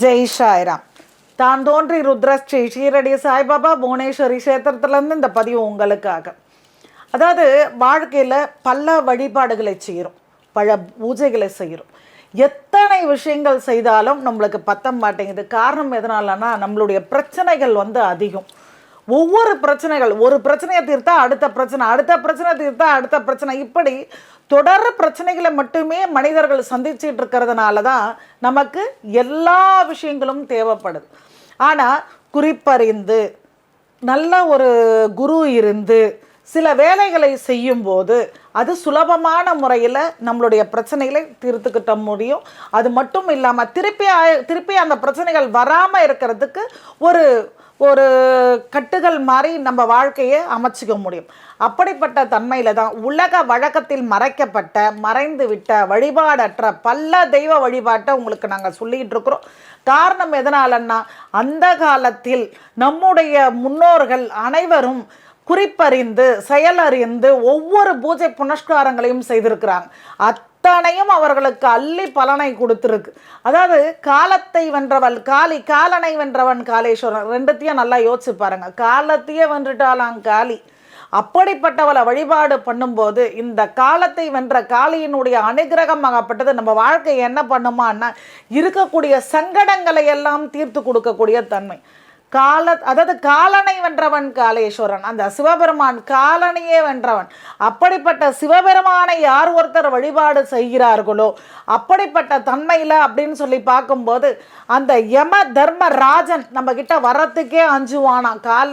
ஜெய் ஷாய்ராம் தான் தோன்றி ருத்ரஸ்ரீ ஷீரடி சாய்பாபா புவனேஸ்வரி கஷேத்திரத்துலேருந்து இந்த பதிவு உங்களுக்காக. அதாவது வாழ்க்கையில் பல வழிபாடுகளை செய்கிறோம் பல பூஜைகளை செய்கிறோம் எத்தனை விஷயங்கள் செய்தாலும் நம்மளுக்கு பத்த மாட்டேங்குது. காரணம் எதனாலனா நம்மளுடைய பிரச்சனைகள் வந்து அதிகம். ஒவ்வொரு பிரச்சனைகள் ஒரு பிரச்சனையை தீர்த்தா அடுத்த பிரச்சனை அடுத்த பிரச்சனை தீர்த்தா அடுத்த பிரச்சனை. இப்படி தொடர் பிரச்சனைகளை மட்டுமே மனிதர்கள் சந்திச்சுட்டு இருக்கிறதுனால தான் நமக்கு எல்லா விஷயங்களும் தேவைப்படுது. ஆனால் குறிப்பறிந்து நல்ல ஒரு குரு இருந்து சில வேலைகளை செய்யும்போது அது சுலபமான முறையில் நம்மளுடைய பிரச்சனைகளை தீர்த்துக்கிட்ட முடியும். அது மட்டும் இல்லாமல் திருப்பி திருப்பி அந்த பிரச்சனைகள் வராமல் இருக்கிறதுக்கு ஒரு ஒரு கட்டுகள் மாதிரி நம்ம வாழ்க்கையை அமைச்சிக்க முடியும். அப்படிப்பட்ட தன்மையில் தான் உலக வழக்கத்தில் மறைக்கப்பட்ட மறைந்து விட்ட வழிபாடற்ற பல தெய்வ வழிபாட்டை உங்களுக்கு நாங்கள் சொல்லிகிட்டு இருக்கிறோம். காரணம் எதனாலன்னா அந்த காலத்தில் நம்முடைய முன்னோர்கள் அனைவரும் குறிப்பறிந்து செயலறிந்து ஒவ்வொரு பூஜை புனஸ்காரங்களையும் செய்திருக்கிறாங்க. அத்தனையும் அவர்களுக்கு அள்ளி பலனை கொடுத்துருக்கு. அதாவது காலத்தை வென்றவள் காளி காலனை வென்றவன் காளேஸ்வரன் ரெண்டுத்தையும் நல்லா யோசிச்சு பாருங்க. காலத்தையே வென்றுட்டாளாம் காளி. அப்படிப்பட்டவளை வழிபாடு பண்ணும்போது இந்த காலத்தை வென்ற காளியினுடைய அனுகிரகம் ஆகப்பட்டது. நம்ம வாழ்க்கை என்ன பண்ணுமான்னா இருக்கக்கூடிய சங்கடங்களை எல்லாம் தீர்த்து கொடுக்கக்கூடிய தன்மை. கால அதாவது காலனை வென்றவன் காளேஸ்வரன். அந்த சிவபெருமான் காலனையே வென்றவன். அப்படிப்பட்ட சிவபெருமானை யார் ஒருத்தர் வழிபாடு செய்கிறார்களோ அப்படிப்பட்ட தன்மையில் அப்படின்னு சொல்லி பார்க்கும்போது அந்த யம தர்ம ராஜன் நம்ம கிட்ட வர்றதுக்கே அஞ்சுவானாம். கால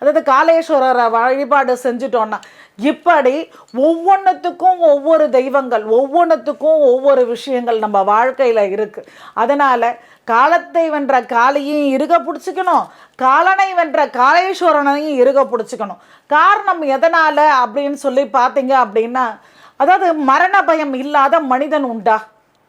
அதாவது காலேஸ்வரரை வழிபாடு செஞ்சுட்டோன்னா இப்படி ஒவ்வொன்றுத்துக்கும் ஒவ்வொரு தெய்வங்கள் ஒவ்வொன்றுத்துக்கும் ஒவ்வொரு விஷயங்கள் நம்ம வாழ்க்கையில் இருக்குது அதனால் காலத்தை வென்ற காளியையும் இருக பிடிச்சிக்கணும். காலனை வென்ற காளேஸ்வரனையும் இருக பிடிச்சிக்கணும். காரணம் எதனால் அப்படின்னு சொல்லி பார்த்தீங்க அப்படின்னா அதாவது மரண பயம் இல்லாத மனிதன் உண்டா?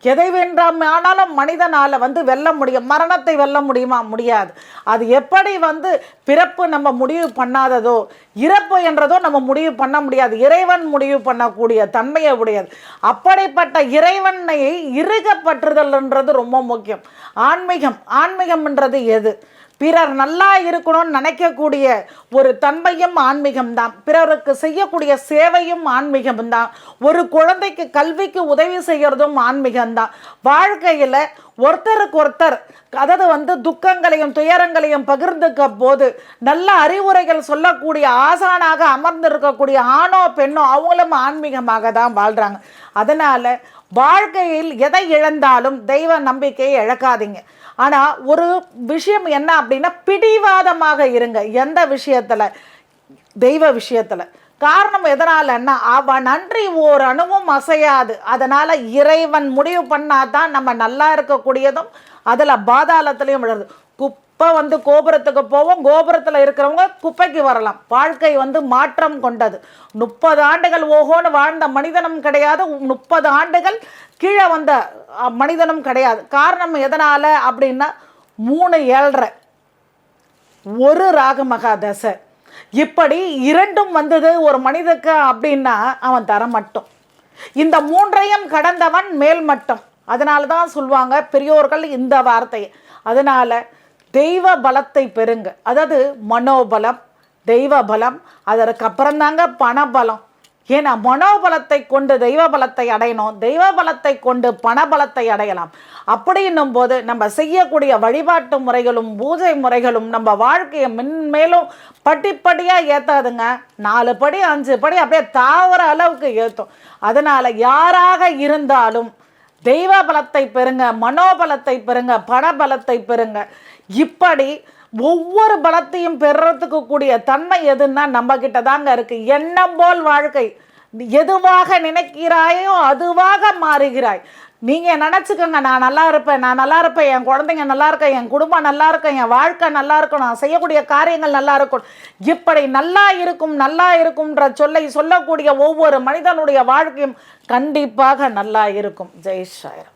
எதை வென்றாம் ஆனாலும் மனிதனால் வந்து வெல்ல முடியும். மரணத்தை வெல்ல முடியுமா? முடியாது. அது எப்படி வந்து பிறப்பு நம்ம முடிவு பண்ணாததோ இறப்பு என்றதோ நம்ம முடிவு பண்ண முடியாது. இறைவன் முடிவு பண்ணக்கூடிய தன்மையை உடையது. அப்படிப்பட்ட இறைவனை இறுகப்பற்றுதல்ன்றது ரொம்ப முக்கியம். ஆன்மீகம். ஆன்மீகம்ன்றது எது? பிறர் நல்லா இருக்கணும்னு நினைக்கக்கூடிய ஒரு தன்மையும் ஆன்மீகம்தான் பிறருக்கு செய்யக்கூடிய சேவையும் ஆன்மீகம்தான் ஒரு குழந்தைக்கு கல்விக்கு உதவி செய்கிறதும் ஆன்மீகம்தான் வாழ்க்கையில் ஒருத்தருக்கு ஒருத்தர் அதாவது வந்து துக்கங்களையும் துயரங்களையும் பகிர்ந்துக்க போது நல்ல அறிவுரைகள் சொல்லக்கூடிய ஆசானாக அமர்ந்திருக்கக்கூடிய ஆணோ பெண்ணோ அவங்களும் ஆன்மீகமாக தான் வாழ்கிறாங்க அதனால் வாழ்க்கையில் எதை இழந்தாலும் தெய்வ நம்பிக்கையை இழக்காதீங்க. ஆனால் ஒரு விஷயம் என்ன அப்படின்னா பிடிவாதமாக இருங்க. எந்த விஷயத்தில்? தெய்வ விஷயத்தில். காரணம் எதனாலன்னா அவன் நன்றி ஓர் அணுவும் அசையாது. அதனால் இறைவன் முடிவு பண்ணாதான் நம்ம நல்லா இருக்கக்கூடியதும் அதில் பாதாளத்துலேயும் விழுறது. குப்பை வந்து கோபுரத்துக்கு போவோம். கோபுரத்தில் இருக்கிறவங்க குப்பைக்கு வரலாம். வாழ்க்கை வந்து மாற்றம் கொண்டது. முப்பது ஆண்டுகள் ஓஹோன்னு வாழ்ந்த மனிதனும் கிடையாது. முப்பது ஆண்டுகள் கீழே வந்த மனிதனும் கிடையாது. காரணம் எதனால் அப்படின்னா மூணு ஏழ்ரை. ஒரு ராகமகா தசை இப்படி இரண்டும் வந்தது ஒரு மனிதக்கு அப்படின்னா அவன் தரமட்டும். இந்த மூன்றையும் கடந்தவன் மேல்மட்டம். அதனால தான் சொல்லுவாங்க பெரியோர்கள் இந்த வார்த்தையை. அதனால் தெய்வ பலத்தை பெறுங்க. அதாவது மனோபலம் தெய்வ பலம் அதற்கு அப்புறம்தாங்க பணபலம். ஏன்னா மனோபலத்தை கொண்டு தெய்வ பலத்தை அடையணும். தெய்வ பலத்தை கொண்டு பணபலத்தை அடையலாம். அப்படின்னும் போது நம்ம செய்யக்கூடிய வழிபாட்டு முறைகளும் பூஜை முறைகளும் நம்ம வாழ்க்கையை மென்மேலும் படிப்படியாக ஏற்றாதுங்க நாலு படி அஞ்சு படி அப்படியே தாவர அளவுக்கு ஏற்றும் அதனால் யாராக இருந்தாலும் தெய்வ பலத்தை பெறுங்க மனோபலத்தை பெறுங்க பணபலத்தை பெறுங்க. இப்படி ஒவ்வொரு பலத்தையும் பெறுறதுக்கு கூடிய தன்மை எதுன்னா நம்ம கிட்ட தாங்க இருக்கு. எண்ணம் போல் வாழ்க்கை. எதுவாக நினைக்கிறாயோ அதுவாக மாறுகிறாய். நீங்கள் நினச்சிக்கோங்க நான் நல்லா இருப்பேன் நான் நல்லா இருப்பேன் என் குழந்தைங்க நல்லா இருக்கேன் என் குடும்பம் நல்லா இருக்கும் என் வாழ்க்கை நல்லா இருக்கும் நான் செய்யக்கூடிய காரியங்கள் நல்லா இருக்கும் இப்படி நல்லா இருக்கும் நல்லா இருக்கும்ன்ற சொல்லை சொல்லக்கூடிய ஒவ்வொரு மனிதனுடைய வாழ்க்கையும் கண்டிப்பாக நல்லா இருக்கும். ஜெய் ஷாயரம்